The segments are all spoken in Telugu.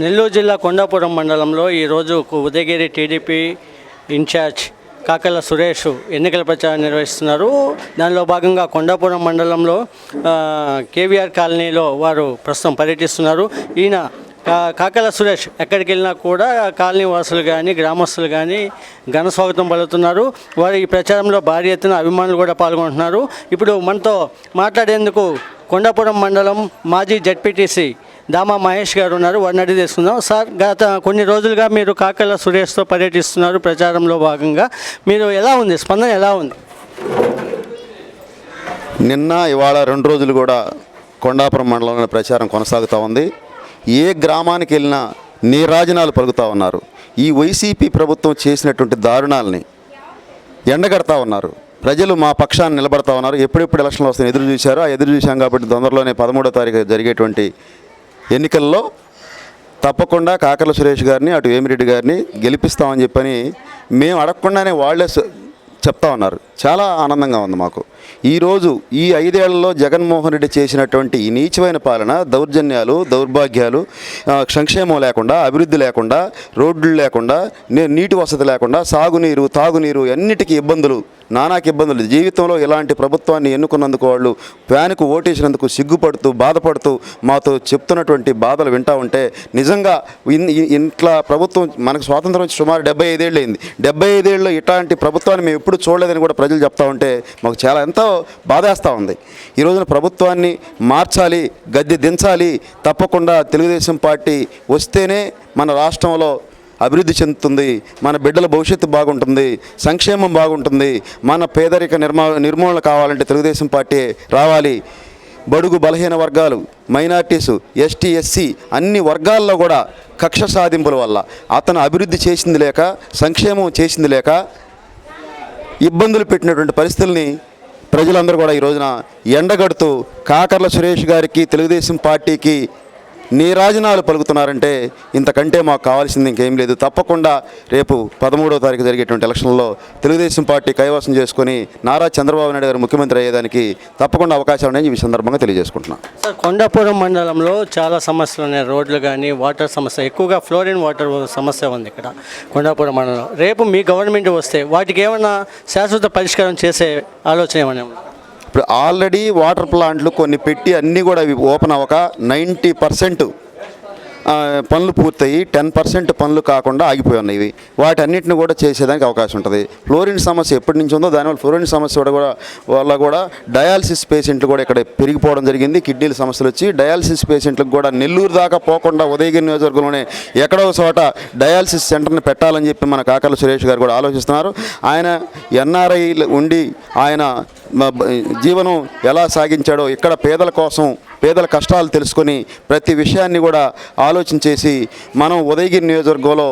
నెల్లూరు జిల్లా కొండాపురం మండలంలో ఈరోజు Udayagiri TDP in charge Kakala Suresh ఎన్నికల ప్రచారం నిర్వహిస్తున్నారు. దానిలో భాగంగా కొండాపురం మండలంలో కేవీఆర్ కాలనీలో వారు ప్రస్తుతం పర్యటిస్తున్నారు. ఈయన కాకల సురేష్ ఎక్కడికి వెళ్ళినా కూడా కాలనీ వాసులు కానీ గ్రామస్తులు కానీ ఘన స్వాగతం పలుకుతున్నారు. వారు ఈ ప్రచారంలో భారీ ఎత్తున అభిమానులు కూడా పాల్గొంటున్నారు. ఇప్పుడు మనతో మాట్లాడేందుకు కొండాపురం మండలం మాజీ జడ్పీటీసీ దామా మహేష్ గారు ఉన్నారు వారిని అడిగి తెలుసుకుందాం. సార్ గత కొన్ని రోజులుగా మీరు కాకల సురేష్తో పర్యటిస్తున్నారు ప్రచారంలో భాగంగా. మీరు ఎలా ఉంది? స్పందన ఎలా ఉంది? నిన్న ఇవాళ రెండు రోజులు కూడా కొండాపురం మండలంలో ప్రచారం కొనసాగుతూ ఉంది. ఏ గ్రామానికి వెళ్ళినా నీరాజనాలు పలుకుతూ ఉన్నారు. ఈ వైసీపీ ప్రభుత్వం చేసినటువంటి దారుణాలని ఎండగడతా ఉన్నారు. ప్రజలు మా పక్షాన్ని నిలబడతా ఉన్నారు. ఎప్పుడెప్పుడు ఎలక్షన్లు వస్తాయని ఎదురు చూశారు. ఆ ఎదురు చూశాం కాబట్టి తొందరలోనే పదమూడో తారీఖు జరిగేటువంటి ఎన్నికల్లో తప్పకుండా కాకర్ల సురేష్ గారిని అటు వేమిరెడ్డి గారిని గెలిపిస్తామని చెప్పని మేము అడగకుండానే వాళ్ళే చెప్తా ఉన్నారు. చాలా ఆనందంగా ఉంది మాకు. ఈరోజు ఈ ఐదేళ్ళలో జగన్మోహన్ రెడ్డి చేసినటువంటి ఈ నీచమైన పాలన దౌర్జన్యాలు దౌర్భాగ్యాలు సంక్షేమం లేకుండా అభివృద్ధి లేకుండా రోడ్లు లేకుండా నీటి వసతి లేకుండా సాగునీరు తాగునీరు అన్నిటికీ ఇబ్బందులు నానాకి ఇబ్బందులు జీవితంలో ఇలాంటి ప్రభుత్వాన్ని ఎన్నుకున్నందుకు వాళ్ళు ఫ్యాన్కు ఓటేసినందుకు సిగ్గుపడుతూ బాధపడుతూ మాతో చెప్తున్నటువంటి బాధలు వింటా ఉంటే నిజంగా ఇన్- ఇంట్లో ప్రభుత్వం మనకు స్వాతంత్రం వచ్చి సుమారు డెబ్బై ఐదేళ్ళు అయింది డెబ్బై ఐదేళ్ళు ఇట్లాంటి ప్రభుత్వాన్ని మేము ఎప్పుడు చూడలేదని కూడా ప్రజలు చెప్తా ఉంటే మాకు చాలా ఎంతో బాధేస్తూ ఉంది. ఈ రోజున ప్రభుత్వాన్ని మార్చాలి గద్దె దించాలి తప్పకుండా తెలుగుదేశం పార్టీ వస్తేనే మన రాష్ట్రంలో అభివృద్ధి చెందుతుంది మన బిడ్డల భవిష్యత్తు బాగుంటుంది సంక్షేమం బాగుంటుంది మన పేదరిక నిర్మా నిర్మూలన కావాలంటే తెలుగుదేశం పార్టీ రావాలి. బడుగు బలహీన వర్గాలు మైనార్టీస్ ఎస్టీ ఎస్సీ అన్ని వర్గాల్లో కూడా కక్ష సాధింపుల వల్ల అతను అభివృద్ధి చేసింది లేక సంక్షేమం చేసింది లేక ఇబ్బందులు పెట్టినటువంటి పరిస్థితుల్ని ప్రజలందరూ కూడా ఈ రోజున ఎండగడుతూ కాకర్ల సురేష్ గారికి తెలుగుదేశం పార్టీకి నీరాజనాలు పలుకుతున్నారంటే ఇంతకంటే మాకు కావాల్సింది ఇంకేం లేదు. తప్పకుండా రేపు పదమూడవ తారీఖు జరిగేటువంటి ఎలక్షన్లో తెలుగుదేశం పార్టీ కైవసం చేసుకుని నారా చంద్రబాబు నాయుడు గారు ముఖ్యమంత్రి అయ్యేదానికి తప్పకుండా అవకాశాలు ఉన్నాయని ఈ సందర్భంగా తెలియజేసుకుంటున్నాను సార్ కొండాపురం మండలంలో చాలా సమస్యలు ఉన్నాయి. రోడ్లు కానీ వాటర్ సమస్య. ఎక్కువగా ఫ్లోరిన్ వాటర్ సమస్య ఉంది ఇక్కడ కొండాపురం మండలంలో. రేపు మీ గవర్నమెంట్ వస్తే వాటికి ఏమైనా శాశ్వత పరిష్కారం చేసే ఆలోచన ఏమైనా ఇప్పుడు ఆల్రెడీ వాటర్ ప్లాంట్లు కొన్ని పెట్టి అన్నీ కూడా అవి ఓపెన్ అవ్వక నైంటీ పర్సెంట్ పనులు పూర్తయి టెన్ పర్సెంట్ పనులు కాకుండా ఆగిపోయి ఉన్నాయి ఇవి. వాటన్నిటిని కూడా చేసేదానికి అవకాశం ఉంటుంది. ఫ్లోరిన్ సమస్య ఎప్పటి నుంచి ఉందో దానివల్ల ఫ్లోరిన్ సమస్య కూడా వల్ల కూడా డయాలసిస్ పేషెంట్లు కూడా ఇక్కడ పెరిగిపోవడం జరిగింది. కిడ్నీల సమస్యలు వచ్చి డయాలసిస్ పేషెంట్లకు కూడా నెల్లూరు దాకా పోకుండా ఉదయగిరి నియోజకవర్గంలోనే ఎక్కడో చోట డయాలసిస్ సెంటర్ని పెట్టాలని చెప్పి మన కాకల సురేష్ గారు కూడా ఆలోచిస్తున్నారు. ఆయన ఎన్ఆర్ఐ ఉండి ఆయన జీవనం ఎలా సాగించాడో ఇక్కడ పేదల కోసం పేదల కష్టాలు తెలుసుకొని ప్రతి విషయాన్ని కూడా ఆలోచన చేసి మనం ఉదయగిరి నియోజకవర్గంలో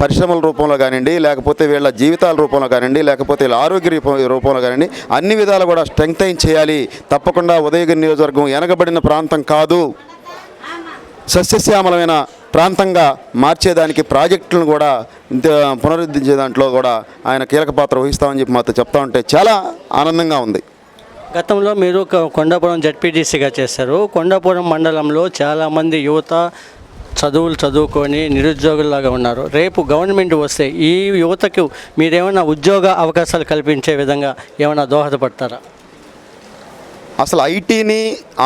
పరిశ్రమల రూపంలో కానివ్వండి లేకపోతే వీళ్ళ జీవితాల రూపంలో కానివ్వండి లేకపోతే వీళ్ళ ఆరోగ్య రూపంలో కానివ్వండి అన్ని విధాలు కూడా స్ట్రెంగ్తైన్ చేయాలి. తప్పకుండా ఉదయగిరి నియోజకవర్గం వెనకబడిన ప్రాంతం కాదు. సస్యశ్యామలమైన ప్రాంతంగా మార్చేదానికి ప్రాజెక్టులను కూడా పునరుద్ధరించే దాంట్లో కూడా ఆయన కీలక పాత్ర వహిస్తామని చెప్పి మాతో చెప్తా ఉంటే చాలా ఆనందంగా ఉంది. గతంలో మీరు కొండాపురం జడ్పీటీసీగా చేశారు. కొండాపురం మండలంలో చాలామంది యువత చదువులు చదువుకొని నిరుద్యోగుల్లాగా ఉన్నారు. రేపు గవర్నమెంట్ వస్తే ఈ యువతకు మీరేమైనా ఉద్యోగ అవకాశాలు కల్పించే విధంగా ఏమైనా దోహదపడతారా? అసలు ఐటీని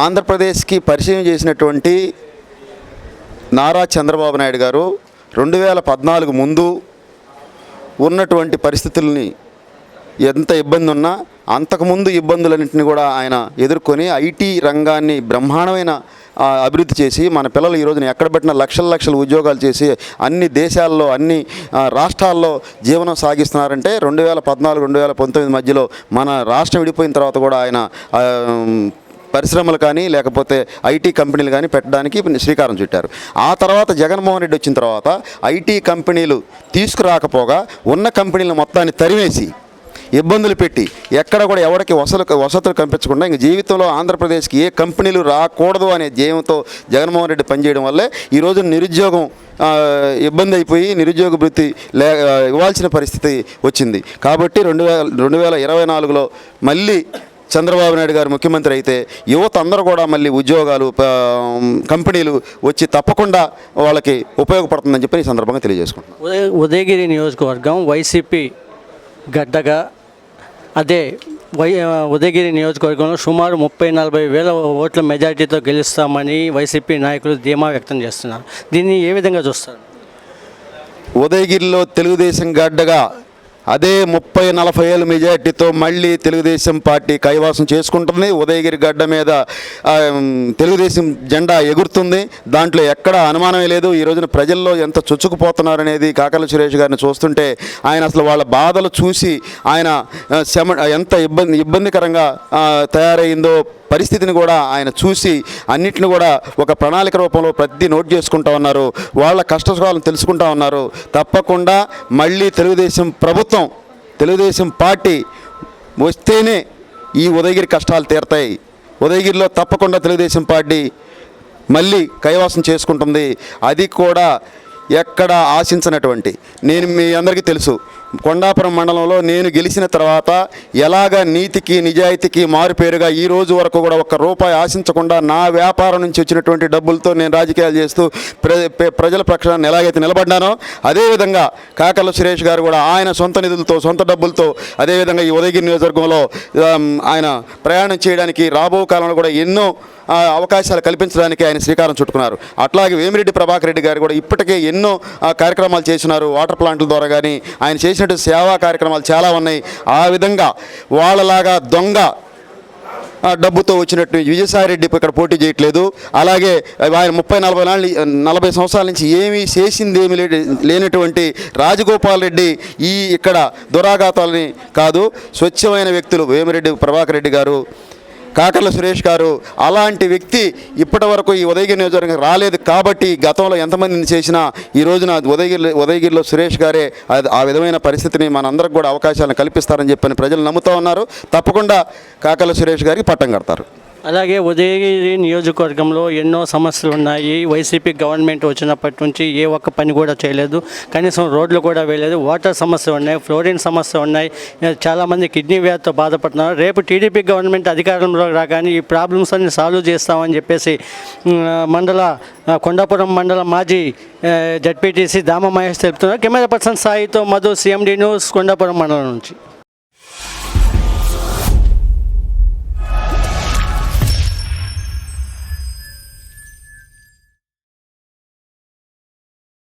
ఆంధ్రప్రదేశ్కి పరిచయం చేసినటువంటి నారా చంద్రబాబు నాయుడు గారు రెండు వేల పద్నాలుగు ముందు ఉన్నటువంటి పరిస్థితుల్ని ఎంత ఇబ్బంది ఉన్నా అంతకుముందు ఇబ్బందులన్నింటినీ కూడా ఆయన ఎదుర్కొని ఐటీ రంగాన్ని బ్రహ్మాండమైన అభివృద్ధి చేసి మన పిల్లలు ఈ రోజున ఎక్కడ పెట్టిన లక్షల లక్షల ఉద్యోగాలు చేసి అన్ని దేశాల్లో అన్ని రాష్ట్రాల్లో జీవనం సాగిస్తున్నారంటే రెండు వేల పద్నాలుగు రెండు వేల పంతొమ్మిది మధ్యలో మన రాష్ట్రం విడిపోయిన తర్వాత కూడా ఆయన పరిశ్రమలు కానీ లేకపోతే ఐటీ కంపెనీలు కానీ పెట్టడానికి శ్రీకారం చుట్టారు. ఆ తర్వాత జగన్మోహన్ రెడ్డి వచ్చిన తర్వాత ఐటీ కంపెనీలు తీసుకురాకపోగా ఉన్న కంపెనీలు మొత్తాన్ని తరివేసి ఇబ్బందులు పెట్టి ఎక్కడ కూడా ఎవరికి వసతులు వసతులు కనిపించకుండా ఇంక జీవితంలో ఆంధ్రప్రదేశ్కి ఏ కంపెనీలు రాకూడదు అనే ధ్యేయంతో జగన్మోహన్ రెడ్డి పనిచేయడం వల్లే ఈరోజు నిరుద్యోగం ఇబ్బంది అయిపోయి నిరుద్యోగ వృత్తి లే ఇవ్వాల్సిన పరిస్థితి వచ్చింది. కాబట్టి రెండు వేల రెండు వేల ఇరవై నాలుగులో మళ్ళీ చంద్రబాబు నాయుడు గారు ముఖ్యమంత్రి అయితే యువత అందరూ కూడా మళ్ళీ ఉద్యోగాలు కంపెనీలు వచ్చి తప్పకుండా వాళ్ళకి ఉపయోగపడుతుందని చెప్పి ఈ సందర్భంగా తెలియజేసుకుంటున్నాను ఉదయ ఉదయగిరి నియోజకవర్గం వైసీపీ గడ్డగా అదే వై ఉదయగిరి నియోజకవర్గంలో సుమారు ముప్పై నలభై వేల ఓట్ల మెజార్టీతో గెలుస్తామని వైసీపీ నాయకులు ధీమా వ్యక్తం చేస్తున్నారు. దీన్ని ఏ విధంగా చూస్తారు? ఉదయగిరిలో తెలుగుదేశం గడ్డగా అదే ముప్పై నలభై ఏళ్ళ మెజార్టీతో మళ్ళీ తెలుగుదేశం పార్టీ కైవాసం చేసుకుంటుంది. ఉదయగిరి గడ్డ మీద తెలుగుదేశం జెండా ఎగురుతుంది. దాంట్లో ఎక్కడ అనుమానమే లేదు. ఈ రోజున ప్రజల్లో ఎంత చొచ్చుకుపోతున్నారనేది కాకల సురేష్ గారిని చూస్తుంటే ఆయన అసలు వాళ్ళ బాధలు చూసి ఆయన శమ ఎంత ఇబ్బంది ఇబ్బందికరంగా తయారైందో పరిస్థితిని కూడా ఆయన చూసి అన్నిటిని కూడా ఒక ప్రణాళిక రూపంలో ప్రతి నోట్ చేసుకుంటా ఉన్నారు. వాళ్ళ కష్టసుఖాలను తెలుసుకుంటా ఉన్నారు. తప్పకుండా మళ్ళీ తెలుగుదేశం ప్రభుత్వం తెలుగుదేశం పార్టీ వస్తేనే ఈ ఉదయగిరి కష్టాలు తీరతాయి. ఉదయగిరిలో తప్పకుండా తెలుగుదేశం పార్టీ మళ్ళీ కైవాసం చేసుకుంటుంది. అది కూడా ఎక్కడ ఆశించినటువంటి. నేను మీ అందరికీ తెలుసు కొండాపురం మండలంలో నేను గెలిచిన తర్వాత ఎలాగ నీతికి నిజాయితీకి మారుపేరుగా ఈ రోజు వరకు కూడా ఒక్క రూపాయి ఆశించకుండా నా వ్యాపారం నుంచి వచ్చినటువంటి డబ్బులతో నేను రాజకీయాలు చేస్తూ ప్రజల పక్షాన్ని ఎలాగైతే నిలబడ్డానో అదేవిధంగా కాకర్ల సురేష్ గారు కూడా ఆయన సొంత నిధులతో సొంత డబ్బులతో అదేవిధంగా ఈ ఉదయగిరి నియోజకవర్గంలో ఆయన ప్రయాణం చేయడానికి రాబో కాలంలో కూడా ఎన్నో అవకాశాలు కల్పించడానికి ఆయన శ్రీకారం చుట్టుకున్నారు. అట్లాగే వేమిరెడ్డి ప్రభాకర్ రెడ్డి గారు కూడా ఇప్పటికే ఎన్నో ఎన్నో కార్యక్రమాలు చేసినారు వాటర్ ప్లాంట్ల ద్వారా కానీ ఆయన చేసినట్టు సేవా కార్యక్రమాలు చాలా ఉన్నాయి. ఆ విధంగా వాళ్ళలాగా దొంగ డబ్బుతో వచ్చినట్టు విజయసాయి రెడ్డి ఇక్కడ పోటీ చేయట్లేదు. అలాగే ఆయన ముప్పై నలభై నాళ్ళు నలభై సంవత్సరాల నుంచి ఏమీ చేసింది ఏమి లేనటువంటి రాజగోపాల్ రెడ్డి ఈ ఇక్కడ దురాఘాతాలని కాదు. స్వచ్ఛమైన వ్యక్తులు వేమిరెడ్డి ప్రభాకర్ రెడ్డి గారు కాకర్ల సురేష్ గారు అలాంటి వ్యక్తి ఇప్పటి వరకు ఈ ఉదయగిరి నియోజకవర్గం రాలేదు కాబట్టి గతంలో ఎంతమందిని చేసినా ఈ రోజున ఉదయగిరి ఉదయగిరిలో సురేష్ గారే అది ఆ విధమైన పరిస్థితిని మనందరికి కూడా అవకాశాలను కల్పిస్తారని చెప్పని ప్రజలు నమ్ముతూ ఉన్నారు. తప్పకుండా కాకర్ల సురేష్ గారికి పట్టం కడతారు. అలాగే ఉదయగిరి నియోజకవర్గంలో ఎన్నో సమస్యలు ఉన్నాయి. వైసీపీ గవర్నమెంట్ వచ్చినప్పటి నుంచి ఏ ఒక్క పని కూడా చేయలేదు. కనీసం రోడ్లు కూడా వేయలేదు. వాటర్ సమస్య ఉన్నాయి ఫ్లోరిన్ సమస్య ఉన్నాయి. చాలామంది కిడ్నీ వ్యాధితో బాధపడుతున్నారు. రేపు టీడీపీ గవర్నమెంట్ అధికారంలో రాగానే ఈ ప్రాబ్లమ్స్ అన్ని సాల్వ్ చేస్తామని చెప్పేసి మండల కొండాపురం మండల మాజీ జడ్పీటీసీ దామ మహేష్ తెలుపుతున్నారు. కెమెరా పర్సన్ సాయితో మధు సిఎండి న్యూస్ కొండాపురం మండలం నుంచి.